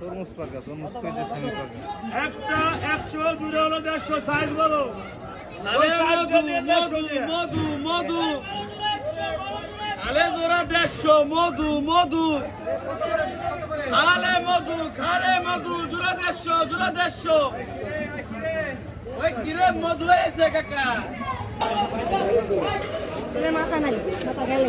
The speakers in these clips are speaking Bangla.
তরমুজ পাকা তরমুজ পাকা? একটা একশো দূরে হলো দেড়শো সাইজ বলো। আলে মধু মধু আলে জোড়া দেড়শো মধু মধু খালে মধু খালে মধু জোড়া দেড়শো জোড়া দেড়শো ওই কিরে মধু এসে কাকা? মাথা নাই মাথা গেলে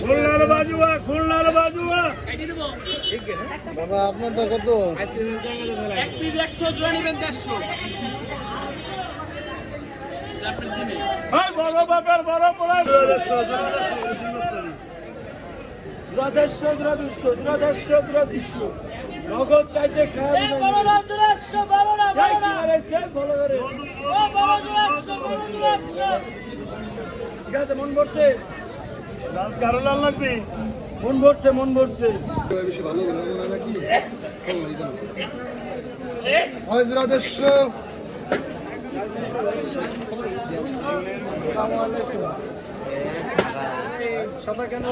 খুলনার বাজুয়া খুলনার বাজুয়া। কাটি দেবো। বাবা আপনার তো কত? এক পিস একশো জোড়া নেবেন দেড়শো। বড় বাপের বড় পড়া নগদ চাইতে খাওয়া ঠিক আছে মন ভরছে। কারও লাল লাগবে? মন ভরছে মন ভরছে। হজরা দেড়শো সাদা কেন?